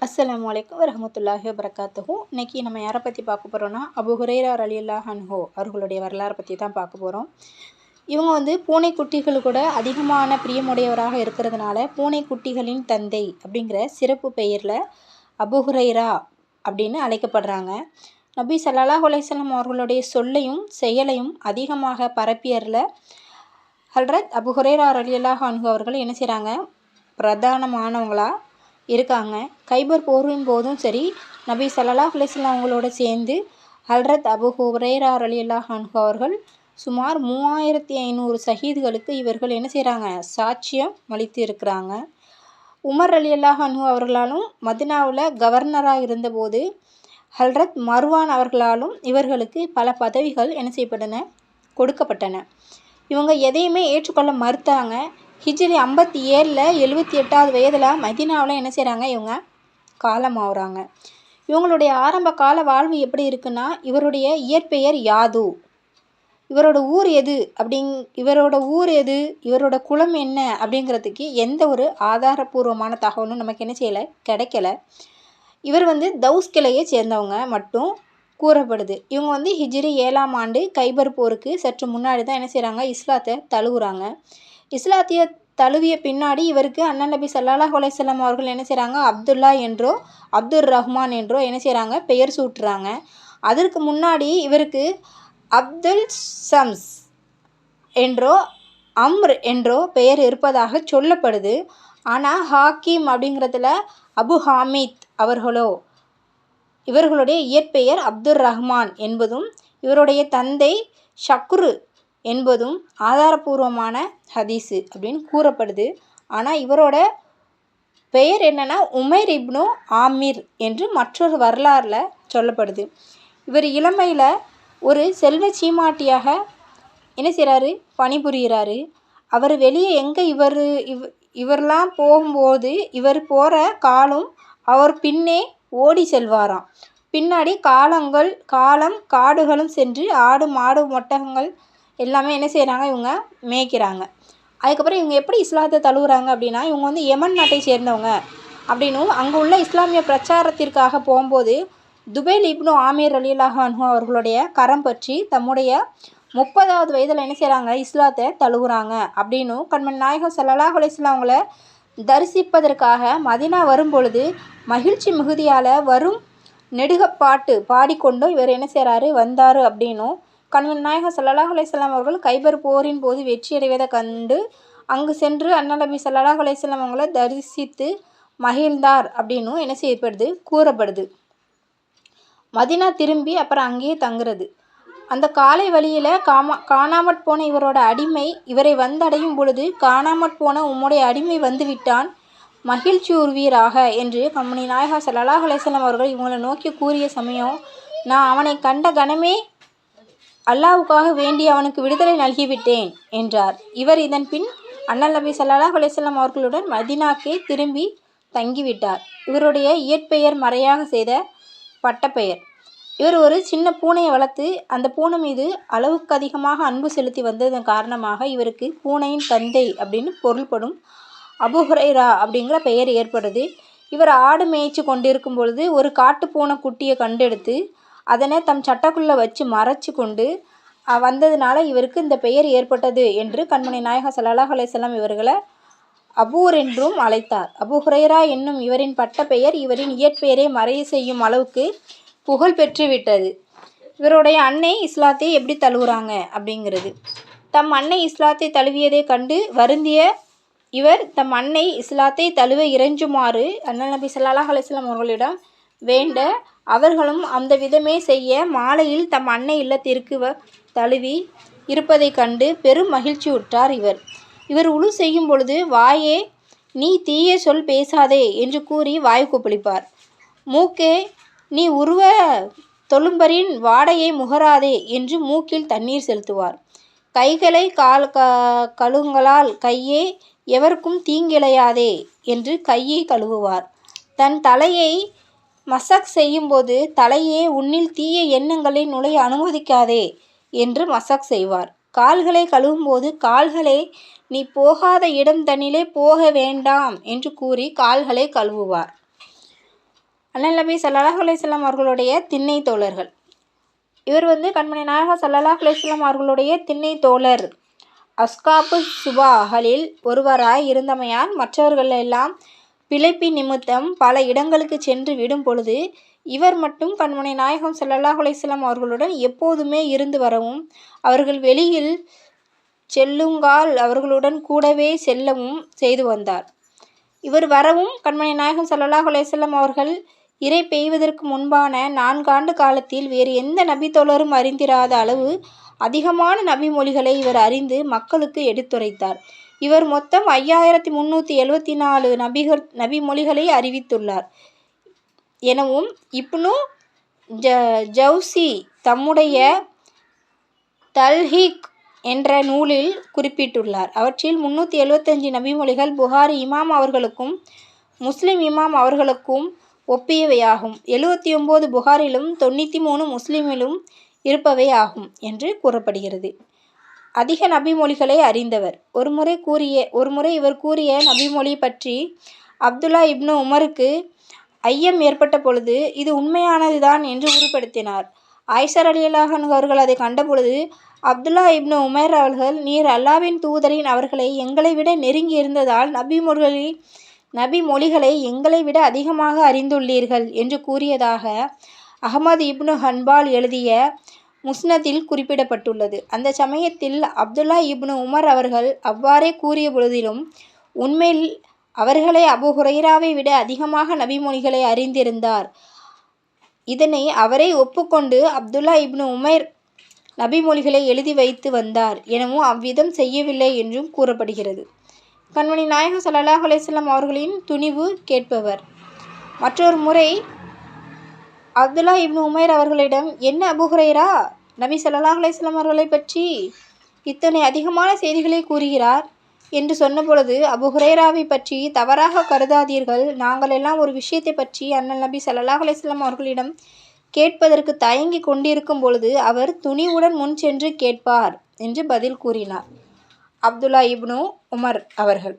அஸ்லாம் வலைக்கம் வரமத்துல்லாஹி வரகாத்துகும் இன்றைக்கி நம்ம யாரை பற்றி பார்க்க போகிறோன்னா அபு ஹுரேரா அலில்லா ஹன்ஹோ அவர்களுடைய வரலாறை பற்றி தான் பார்க்க போகிறோம் இவங்க வந்து பூனைக்குட்டிகள் கூட அதிகமான பிரியமுடையவராக இருக்கிறதுனால பூனைக்குட்டிகளின் தந்தை அப்படிங்கிற சிறப்பு பெயரில் அபு ஹுரைரா அப்படின்னு அழைக்கப்படுறாங்க. நபி சல்லாஹ் அலைஹி அவர்களுடைய சொல்லையும் செயலையும் அதிகமாக பரப்பியரில் ஹல்ரத் அபு ஹுரேரா ரலியல்லாஹு அன்ஹு அவர்கள் என்ன செய்கிறாங்க பிரதானமானவங்களா இருக்காங்க. கைபர் போரின் போதும் சரி நபி ஸல்லல்லாஹு அலைஹி அவங்களோட சேர்ந்து ஹல்ரத் அபு ஹுரேரா அலி அன்ஹு அவர்கள் சுமார் மூவாயிரத்தி ஐநூறு சஹீதுகளுக்கு இவர்கள் என்ன செய்கிறாங்க சாட்சியம் அளித்து இருக்கிறாங்க. உமர் ரலியல்லாஹு ஹனு அவர்களாலும் மதினாவில் கவர்னராக இருந்தபோது ஹல்ரத் மர்வான் அவர்களாலும் இவர்களுக்கு பல பதவிகள் என்ன செய்யப்பட்டன? கொடுக்கப்பட்டன. இவங்க எதையுமே ஏற்றுக்கொள்ள மறுத்தாங்க. ஹிஜ்ரி ஐம்பத்தி ஏழில் எழுபத்தி எட்டாவது வயதில் மதினாவில் என்ன செய்கிறாங்க இவங்க? காலமாகறாங்க இவங்களுடைய ஆரம்ப கால வாழ்வு எப்படி இருக்குன்னா இவருடைய இயற்பெயர் யாது. இவரோட ஊர் எது அப்படிங் இவரோட ஊர் எது இவரோட குலம் என்ன அப்படிங்கிறதுக்கு எந்த ஒரு ஆதாரபூர்வமான தகவலும் நமக்கு என்ன செய்யலை? கிடைக்கல. இவர் வந்து தௌஸ் கிளையை சேர்ந்தவங்க மட்டும் கூறப்படுது. இவங்க வந்து ஹிஜ்ரி ஏழாம் ஆண்டு கைபர் போருக்கு சற்று முன்னாடி தான் என்ன செய்கிறாங்க இஸ்லாத்தை தழுவுறாங்க. இஸ்லாத்திய தழுவிய பின்னாடி இவருக்கு அண்ணன் நபி சல்லாஹ் அலையம் அவர்கள் என்ன செய்கிறாங்க அப்துல்லா என்றோ அப்துல் ரஹ்மான் என்றோ என்ன செய்கிறாங்க பெயர் சூட்டுறாங்க. அதற்கு முன்னாடி இவருக்கு அப்துல் சம்ஸ் என்றோ அம்ர் என்றோ பெயர் இருப்பதாக சொல்லப்படுது. ஆனால் ஹாக்கிம் அப்படிங்கிறதுல அபு ஹாமித் அவர்களோ இவர்களுடைய இயற்பெயர் அப்துல் ரஹ்மான் என்பதும் இவருடைய தந்தை ஷக்ரு என்பதும் ஆதாரபூர்வமான ஹதீஸு அப்படின்னு கூறப்படுது. ஆனால் இவரோட பெயர் என்னென்னா உமைர் இப்னு ஆமீர் என்று மற்றொரு வரலாறில் சொல்லப்படுது. இவர் இளமையில் ஒரு செல்வ சீமாட்டியாக என்ன செய்கிறாரு பணிபுரிகிறாரு அவர் வெளியே எங்கே இவர் இவ் இவரெலாம் போகும்போது இவர் போகிற காலம் அவர் பின்னே ஓடி செல்வாராம். பின்னாடி காலங்கள் காலம் காடுகளும் சென்று ஆடு மாடு மொட்டகங்கள் எல்லாமே என்ன செய்கிறாங்க இவங்க மேய்க்கிறாங்க. அதுக்கப்புறம் இவங்க எப்படி இஸ்லாத்தை தழுவுறாங்க அப்படின்னா இவங்க வந்து யமன் நாட்டை சேர்ந்தவங்க அப்படின்னும் அங்கே உள்ள இஸ்லாமிய பிரச்சாரத்திற்காக போகும்போது துபேல் இப்னு ஆமீர் அலிலாஹ் அவர்களுடைய கரம் பற்றி தம்முடைய முப்பதாவது வயதில் என்ன செய்கிறாங்க இஸ்லாத்தை தழுவுறாங்க அப்படின்னும் கண்மன் நாயகம் சல்லாஹ் அலிஸ்லாம் அவங்கள தரிசிப்பதற்காக மதினா வரும் பொழுது மகிழ்ச்சி மிகுதியால் வரும் நெடுகப்பாட்டு பாடிக்கொண்டும் இவர் என்ன செய்கிறாரு வந்தார் அப்படின்னும் கண்மன் நாயகம் சல்லாஹ் அலையம் அவர்கள் கைபர் போரின் போது வெற்றியடைவதை கண்டு அங்கு சென்று அண்ணன் சல்லாஹ் அலையம் அவங்கள தரிசித்து மகிழ்ந்தார் அப்படின்னும் என்ன செய்யப்படுது? கூறப்படுது. மதினா திரும்பி அப்புறம் அங்கேயே தங்குறது. அந்த காலை வழியில் காமா காணாமற் போன இவரோட அடிமை இவரை வந்தடையும் பொழுது காணாமற் போன உம்முடைய அடிமை வந்து விட்டான். மகிழ்ச்சி உருவீராக என்று கம்பெனி நாயகா சல்லாஹ் அலையம் அவர்கள் இவங்களை நோக்கி கூறிய சமயம் நான் அவனை கண்ட கணமே அல்லாவுக்காக வேண்டி அவனுக்கு விடுதலை நல்கிவிட்டேன் என்றார். இவர் இதன் பின் அண்ணல் நபி சல்லாஹ் அலிசல்லாம் அவர்களுடன் மதினாக்கே திரும்பி தங்கிவிட்டார். இவருடைய இயற்பெயர் மறையாக செய்த பட்டப்பெயர். இவர் ஒரு சின்ன பூனையை வளர்த்து அந்த பூனை மீது அளவுக்கு அதிகமாக அன்பு செலுத்தி வந்ததன் காரணமாக இவருக்கு பூனையின் தந்தை அப்படின்னு பொருள்படும் அபுஹுரைரா அப்படிங்கிற பெயர் ஏற்படுது. இவர் ஆடு மேய்ச்சி கொண்டிருக்கும் பொழுது ஒரு காட்டு பூனை குட்டியை கண்டெடுத்து அதனை தம் சட்டக்குள்ளே வச்சு மறைச்சி கொண்டு வந்ததுனால இவருக்கு இந்த பெயர் ஏற்பட்டது என்று கண்மணி நாயக சல்லாஹ் அலையம் இவர்களை அபூர் என்றும் அழைத்தார். அபு ஹுரைரா என்னும் இவரின் பட்ட பெயர் இவரின் இயற்பெயரை மறைய செய்யும் அளவுக்கு புகழ் பெற்றுவிட்டது இவருடைய அன்னை இஸ்லாத்தை எப்படி தழுவுறாங்க அப்படிங்கிறது. தம் அன்னை இஸ்லாத்தை தழுவியதை கண்டு வருந்திய இவர் தம் அன்னை இஸ்லாத்தை தழுவ இறைஞ்சுமாறு அண்ணல் நபி சல்லாஹ் அலிஸ்லாம் அவர்களிடம் வேண்ட அவர்களும் அந்த விதமே செய்ய மாலையில் தம் அன்னை இல்லத்திற்கு வ தழுவி இருப்பதைக் கண்டு பெரும் மகிழ்ச்சி உற்றார் இவர். இவர் உழு செய்யும் பொழுது வாயே நீ தீய சொல் பேசாதே என்று கூறி வாய் கொப்பளிப்பார். மூக்கே நீ உருவ தொழும்பரின் வாடையை முகராதே என்று மூக்கில் தண்ணீர் செலுத்துவார். கைகளை கால் க கழுங்களால் கையே எவருக்கும் தீங்கிழையாதே என்று கையை கழுவுவார். தன் தலையை மசக் செய்யும்போது தலையே உன்னில் தீய எண்ணங்களை நுழைய அனுமதிக்காதே என்று மசக் செய்வார். கால்களை கழுவும்போது கால்களே நீ போகாத இடம் தன்னிலே போக வேண்டாம் என்று கூறி கால்களை கழுவுவார். அண்ணல் நபி ஸல்லல்லாஹு அவர்களுடைய திண்ணை தோழர்கள். இவர் வந்து கண்மணி நாயக சல்லாஹ் அலையம் அவர்களுடைய திண்ணை தோழர். அஸ்காபு சுபாஹலில் ஒருவராய் இருந்தமையால் மற்றவர்கள் எல்லாம் பிழைப்பு நிமித்தம் பல இடங்களுக்கு சென்று விடும் பொழுது இவர் மட்டும் கண்மனை நாயகம் ஸல்லல்லாஹு அலைஹி அவர்களுடன் எப்போதுமே இருந்து வரவும் அவர்கள் வெளியில் செல்லுங்கால் அவர்களுடன் கூடவே செல்லவும் செய்து வந்தார். இவர் வரவும் கண்மணி நாயகம் ஸல்லல்லாஹு அலைஹி அவர்கள் இறை பெய்வதற்கு முன்பான நான்காண்டு காலத்தில் வேறு எந்த நபித்தோழரும் அறிந்திராத அளவு அதிகமான நபி மொழிகளை இவர் அறிந்து மக்களுக்கு எடுத்துரைத்தார். இவர் மொத்தம் ஐயாயிரத்தி முந்நூற்றி எழுவத்தி நாலு நபிகள் நபி மொழிகளை அறிவித்துள்ளார். எனவும் இப்னு ஜ ஜவுசி தம்முடைய தல்ஹீக் என்ற நூலில் குறிப்பிட்டுள்ளார். அவற்றில் முந்நூற்றி எழுவத்தஞ்சு நபிமொழிகள் புகாரி இமாம் அவர்களுக்கும் முஸ்லிம் இமாம் அவர்களுக்கும் ஒப்பியவையாகும். எழுவத்தி ஒம்பது புகாரிலும் தொண்ணூற்றி மூணு முஸ்லிமிலும் இருப்பவை ஆகும் என்று கூறப்படுகிறது. அதிக நபிமொழிகளை அறிந்தவர். ஒருமுறை கூறிய ஒருமுறை இவர் கூறிய நபிமொழி பற்றி அப்துல்லா இப்னு உமருக்கு ஐயம் ஏற்பட்ட பொழுது இது உண்மையானதுதான் என்று உறுப்படுத்தினார் ஆயிஷர் அலியலாகன் அவர்கள் அதை கண்டபொழுது அப்துல்லா இப்னு உமர் அவர்கள் நீர் அல்லாவின் தூதரின் அவர்களை எங்களை விட நெருங்கி இருந்ததால் நபி மொழிகளை நபி மொழிகளை எங்களை விட அதிகமாக அறிந்துள்ளீர்கள் என்று கூறியதாக அகமது இப்னு ஹன்பால் எழுதிய முஸ்னதில் குறிப்பிடப்பட்டுள்ளது. அந்த சமயத்தில் அப்துல்லா இப்னு உமர் அவர்கள் அவ்வாறே கூறிய பொழுதிலும் உண்மையில் அவர்களே அபு ஹுரைராவை விட அதிகமாக நபிமொழிகளை அறிந்திருந்தார். இதனை அவரே ஒப்புக்கொண்டு அப்துல்லா இப்னு உமர் நபிமொழிகளை எழுதி வைத்து வந்தார். எனவும் அவ்விதம் செய்யவில்லை என்றும் கூறப்படுகிறது. கண்மணி நாயகம் சல்லாஹ் அலைஹி அவர்களின் துணிவு கேட்பவர். மற்றொரு முறை அப்துல்லா இப்னு உமைர் அவர்களிடம் என்ன அபு நபி சல்லாஹ் அலைஹி அவர்களை பற்றி இத்தனை அதிகமான செய்திகளை கூறுகிறார்? என்று சொன்னபொழுது அபுஹுரைராவை பற்றி தவறாக கருதாதீர்கள். நாங்கள் எல்லாம் ஒரு விஷயத்தை பற்றி அண்ணல் நபி சல்லாஹ் அலைஹி அவர்களிடம் கேட்பதற்கு தயங்கி கொண்டிருக்கும் பொழுது அவர் துணிவுடன் முன் சென்று கேட்பார் என்று பதில் கூறினார் அப்துல்லா இப்னு உமர் அவர்கள்.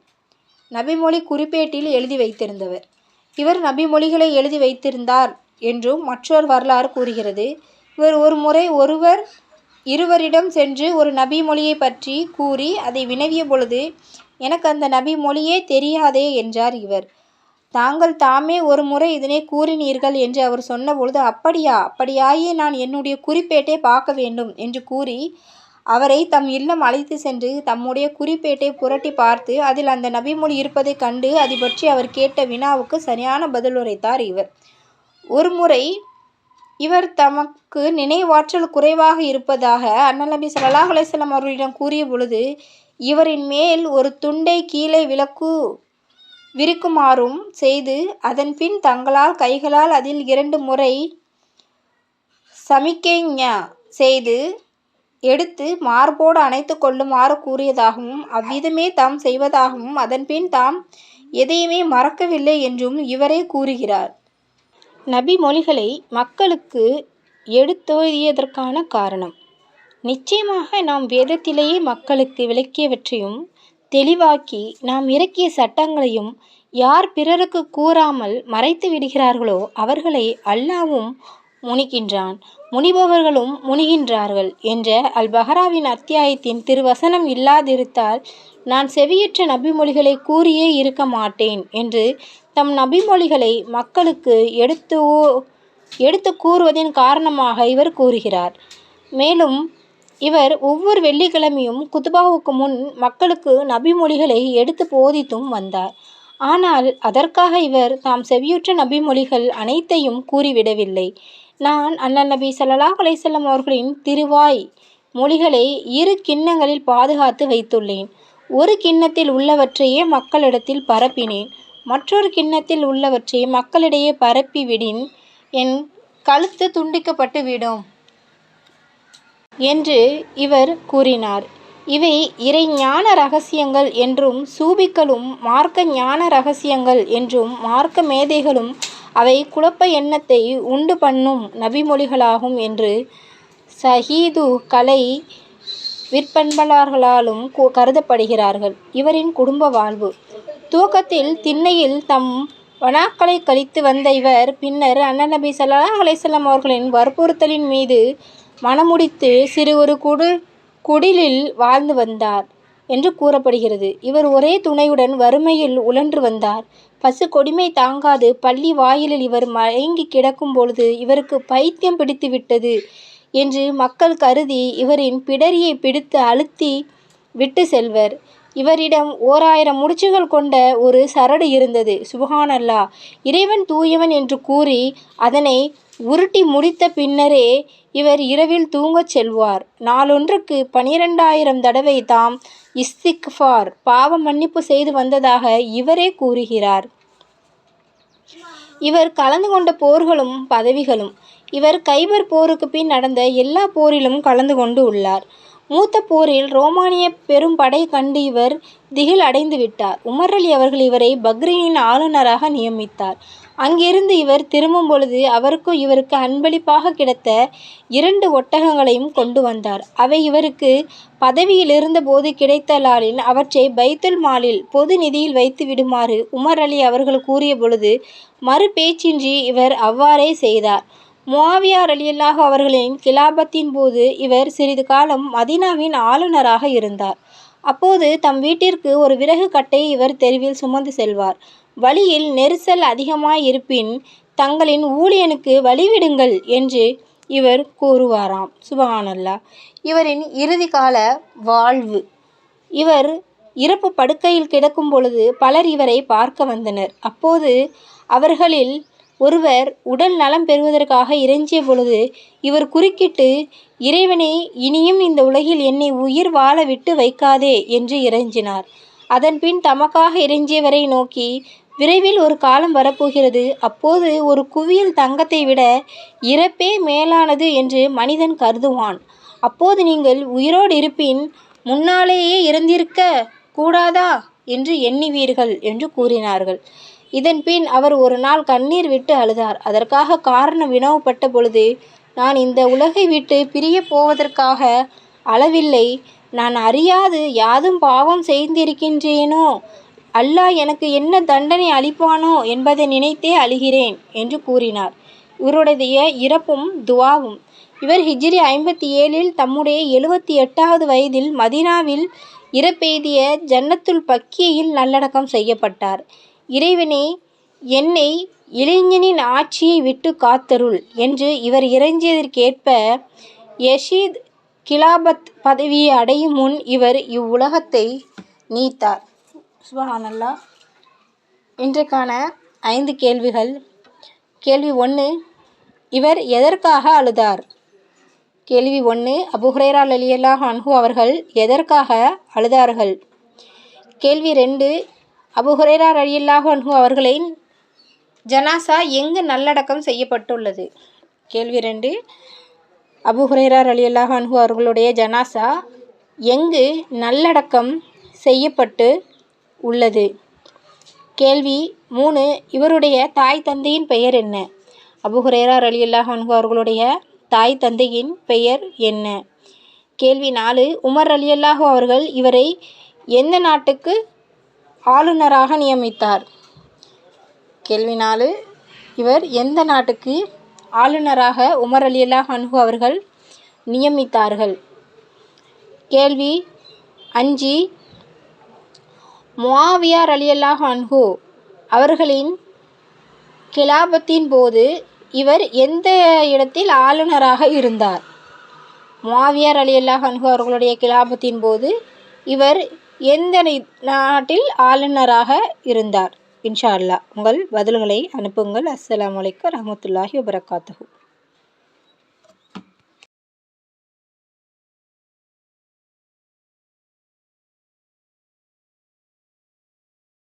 நபிமொழி குறிப்பேட்டில் எழுதி வைத்திருந்தவர். இவர் நபிமொழிகளை எழுதி வைத்திருந்தார். என்றும் மற்றொரு வரலாறு கூறுகிறது. இவர் ஒரு முறை ஒருவர் இருவரிடம் சென்று ஒரு நபி மொழியை பற்றி கூறி அதை வினவிய பொழுது எனக்கு அந்த நபி மொழியே தெரியாதே என்றார் இவர். தாங்கள் தாமே ஒரு முறை இதனை கூறினீர்கள் என்று அவர் சொன்னபொழுது அப்படியா அப்படியாயே நான் என்னுடைய குறிப்பேட்டை பார்க்க வேண்டும் என்று கூறி அவரை தம் இல்லம் அழைத்து சென்று தம்முடைய குறிப்பேட்டை புரட்டி பார்த்து அதில் அந்த நபிமொழி இருப்பதைக் கண்டு அது பற்றி அவர் கேட்ட வினாவுக்கு சரியான பதில் உரைத்தார் இவர். ஒரு முறை இவர் தமக்கு நினைவாற்றல் குறைவாக இருப்பதாக அண்ணல் நபி ஸல்லல்லாஹு அவர்களிடம் கூறிய பொழுது இவரின் மேல் ஒரு துண்டை கீழே விளக்கு விரிக்குமாறும் செய்து அதன் பின் தங்களால் கைகளால் அதில் இரண்டு முறை சமிக்கைஞா செய்து எடுத்து மார்போடு அணைத்து கொள்ளுமாறு கூறியதாகவும் அவ்விதமே தாம் செய்வதாகவும் அதன்பின் தாம் எதையுமே மறக்கவில்லை என்றும் இவரே கூறுகிறார். நபி மொழிகளை மக்களுக்கு எடுத்தோதியதற்கான காரணம். நிச்சயமாக நாம் வேதத்திலேயே மக்களுக்கு விளக்கியவற்றையும் தெளிவாக்கி நாம் இறக்கிய சட்டங்களையும் யார் பிறருக்கு கூறாமல் மறைத்து விடுகிறார்களோ அவர்களை அல்லாவும் முனிகின்றான் முனிபவர்களும் முனிகின்றார்கள் என்ற அல் பஹராவின் அத்தியாயத்தின் திருவசனம் இல்லாதிருத்தால் நான் செவியற்ற நபிமொழிகளை கூறியே இருக்க மாட்டேன் என்று தம் நபிமொழிகளை மக்களுக்கு எடுத்து எடுத்து கூறுவதின் காரணமாக இவர் கூறுகிறார். மேலும் இவர் ஒவ்வொரு வெள்ளிக்கிழமையும் குத்துபாவுக்கு முன் மக்களுக்கு நபிமொழிகளை எடுத்து போதித்தும் வந்தார். ஆனால் அதற்காக இவர் தாம் செவியுற்ற நபிமொழிகள் அனைத்தையும் கூறிவிடவில்லை. நான் அண்ணன் நபி ஸல்லல்லாஹு அலைசல்லம் அவர்களின் திருவாய் மொழிகளை இரு கிண்ணங்களில் பாதுகாத்து வைத்துள்ளேன். ஒரு கிண்ணத்தில் உள்ளவற்றையே மக்களிடத்தில் பரப்பினேன். மற்றொரு கிண்ணத்தில் உள்ளவற்றை மக்களிடையே பரப்பி விடின் என் கழுத்து துண்டிக்கப்பட்டு விடும் என்று இவர் கூறினார். இவை இறை ஞான ரகசியங்கள் என்றும் சூபிக்களும் மார்க்க ஞான ரகசியங்கள் என்றும் மார்க்க மேதைகளும் அவை குழப்ப எண்ணத்தை உண்டு பண்ணும் நபிமொழிகளாகும் என்று சஹீது கலை விற்பன்பலார்களாலும் கருதப்படுகிறார்கள். இவரின் குடும்ப வாழ்வு. துவக்கத்தில் திண்ணையில் தம் வனாக்களை கழித்து வந்த இவர் பின்னர் அண்ணன் நபி ஸல்லல்லாஹு அவர்களின் வற்புறுத்தலின் மீது மனமுடித்து சிறு ஒரு குடு குடிலில் வாழ்ந்து வந்தார் என்று கூறப்படுகிறது. இவர் ஒரே துணையுடன் வறுமையில் உழன்று வந்தார். பசு கொடுமை தாங்காது பள்ளி வாயிலில் இவர் மயங்கி கிடக்கும் பொழுது இவருக்கு பைத்தியம் பிடித்து விட்டது. என்று மக்கள் கருதி இவரின் பிடரியை பிடித்து அழுத்தி விட்டு செல்வர். இவரிடம் ஓர் ஆயிரம் முடிச்சுகள் கொண்ட ஒரு சரடு இருந்தது. சுபஹானல்லா இறைவன் தூயவன் என்று கூறி அதனை உருட்டி முடித்த பின்னரே இவர் இரவில் தூங்கச் செல்வார். நாளொன்றுக்கு பனிரெண்டாயிரம் தடவை தாம் இஸ்திக்ஃபார் பாவ மன்னிப்பு செய்து வந்ததாக இவரே கூறுகிறார். இவர் கலந்து கொண்ட போர்களும் பதவிகளும் இவர் கைபர் போருக்கு பின் நடந்த எல்லா போரிலும் கலந்து கொண்டு உள்ளார். மூத்த போரில் ரோமானிய பெரும் படை கண்டு இவர் திகில் அடைந்து விட்டார். உமர் அலி அவர்கள் இவரை பக்ரீனின் ஆளுநராக நியமித்தார். அங்கிருந்து இவர் திரும்பும் பொழுது அவருக்கும் இவருக்கு அன்பளிப்பாக கிடைத்த இரண்டு ஒட்டகங்களையும் கொண்டு வந்தார். அவை இவருக்கு பதவியில் இருந்தபோது கிடைத்த லாலில் அவற்றை பைத்துல் மாலில் பொது நிதியில் வைத்து விடுமாறு உமர் அலி அவர்கள் கூறிய பொழுது மறு பேச்சின்றி இவர் அவ்வாறே செய்தார். முவாவியார் அலியல்லாஹ் அவர்களின் கிலாபத்தின் போது இவர் சிறிது காலம் மதீனாவின் ஆளுநராக இருந்தார். அப்போது தம் வீட்டிற்கு ஒரு விறகு கட்டை இவர் தெருவில் சுமந்து செல்வார். வழியில் நெரிசல் அதிகமாய் இருப்பின் தங்களின் ஊழியனுக்கு வழிவிடுங்கள் என்று இவர் கூறுவாராம். சுபஹானல்லா இவரின் இறுதி கால வாழ்வு. இவர் இறப்பு படுக்கையில் கிடக்கும் பொழுது பலர் இவரை பார்க்க வந்தனர். அப்போது அவர்களில் ஒருவர் உடல் நலம் பெறுவதற்காக இறைஞ்சிய பொழுது இவர் குறுக்கிட்டு இறைவனே இனியும் இந்த உலகில் என்னை உயிர் வாழ விட்டு வைக்காதே என்று இறைஞ்சினார். அதன்பின் தமக்காக இறைஞ்சியவரை நோக்கி விரைவில் ஒரு காலம் வரப்போகிறது. அப்போது ஒரு குவியல் தங்கத்தை விட இறப்பே மேலானது என்று மனிதன் கருதுவான். அப்போது நீங்கள் உயிரோடு இருப்பின் முன்னாலேயே இறந்திருக்க கூடாதா? என்று எண்ணுவீர்கள் என்று கூறினார்கள். இதன்பின் அவர் ஒரு நாள் கண்ணீர் விட்டு அழுதார். அதற்காக காரணம் வினவப்பட்ட பொழுது நான் இந்த உலகை விட்டு பிரியப் போவதற்காக அளவில்லை. நான் அறியாது யாதும் பாவம் செய்திருக்கின்றேனோ? அல்லாஹ் எனக்கு என்ன தண்டனை அளிப்பானோ என்பதை நினைத்தே அழுகிறேன் என்று கூறினார். இவருடைய இறப்பும் துவாவும். இவர் ஹிஜ்ரி ஐம்பத்தி ஏழில் தம்முடைய எழுபத்தி எட்டாவது வயதில் மதீனாவில் இறப்பெய்திய ஜன்னத்துல் பக்கியில் நல்லடக்கம் செய்யப்பட்டார். இறைவனே என்னை இளைஞனின் ஆட்சியை விட்டு காத்தருள் என்று இவர் இறைஞ்சியதற்கேற்ப யஷீத் கிலாபத் பதவியை அடையும் முன் இவர் இவ்வுலகத்தை நீத்தார். சுபஹானல்லா இன்றைக்கான ஐந்து கேள்விகள். கேள்வி ஒன்று இவர் எதற்காக அழுதார்? கேள்வி ஒன்று அபுஹுரேரா லலியல்லா அன்ஹு அவர்கள் எதற்காக அழுதார்கள்? கேள்வி ரெண்டு அபுஹுரேரா ரலியல்லாஹு அன்ஹு அவர்களின் ஜனாசா எங்கு நல்லடக்கம் செய்யப்பட்டுள்ளது? கேள்வி ரெண்டு. அபுஹுரேரா ரலியல்லாஹு அன்ஹு அவர்களுடைய ஜனாசா எங்கு நல்லடக்கம் செய்யப்பட்டு உள்ளது? கேள்வி மூணு. இவருடைய தாய் தந்தையின் பெயர் என்ன? அபுஹுரேரா ரலியல்லாஹு அன்ஹு அவர்களுடைய தாய் தந்தையின் பெயர் என்ன? கேள்வி நாலு. உமர் ரலியல்லாஹு அவர்கள் இவரை எந்த நாட்டுக்கு ஆளுநராக நியமித்தார். கேள்வி நாலு இவர் எந்த நாட்டுக்கு ஆளுநராக உமர் அலி அன்ஹு அவர்கள் நியமித்தார்கள்? கேள்வி அஞ்சு. முஆவியா ரலியல்லாஹ் ஹன்ஹு அவர்களின் கிலாபத்தின் போது இவர் எந்த இடத்தில் ஆளுநராக இருந்தார்? மாவியார் அலி அன்ஹு அவர்களுடைய கிலாபத்தின் போது இவர் எந்த நாட்டில் ஆளுநராக இருந்தார்? இன்ஷா அல்லாஹ். உங்கள் பதில்களை அனுப்புங்கள். அஸ்ஸலாமு வலைக்கம் ரஹமத்துல்லாஹி வபரகாத்துஹு.